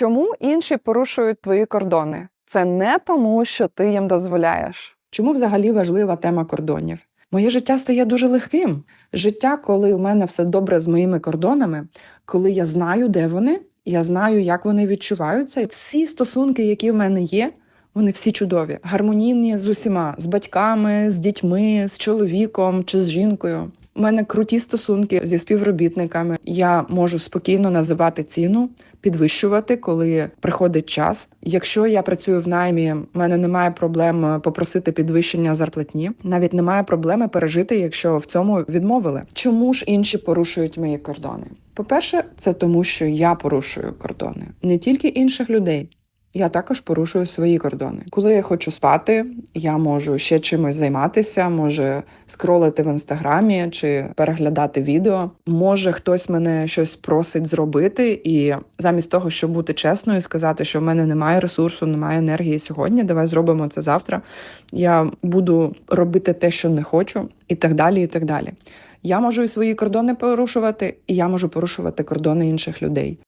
Чому інші порушують твої кордони? Це не тому, що ти їм дозволяєш. Чому взагалі важлива тема кордонів? Моє життя стає дуже легким. Життя, коли у мене все добре з моїми кордонами, коли я знаю, де вони, я знаю, як вони відчуваються. Всі стосунки, які в мене є, вони всі чудові, гармонійні з усіма, з батьками, з дітьми, з чоловіком чи з жінкою. У мене круті стосунки зі співробітниками. Я можу спокійно називати ціну, підвищувати, коли приходить час. Якщо я працюю в наймі, в мене немає проблем е, попросити підвищення зарплатні. Навіть немає проблеми пережити, якщо в цьому відмовили. Чому ж інші порушують мої кордони? По-перше, це тому, що я порушую кордони не тільки інших людей. Я також порушую свої кордони. Коли я хочу спати, я можу ще чимось займатися, може скролити в інстаграмі чи переглядати відео. Може, хтось мене щось просить зробити, і замість того, щоб бути чесною, сказати, що в мене немає ресурсу, немає енергії сьогодні. Давай зробимо це завтра. Я буду робити те, що не хочу, і так далі. І так далі. Я можу і свої кордони порушувати, і я можу порушувати кордони інших людей.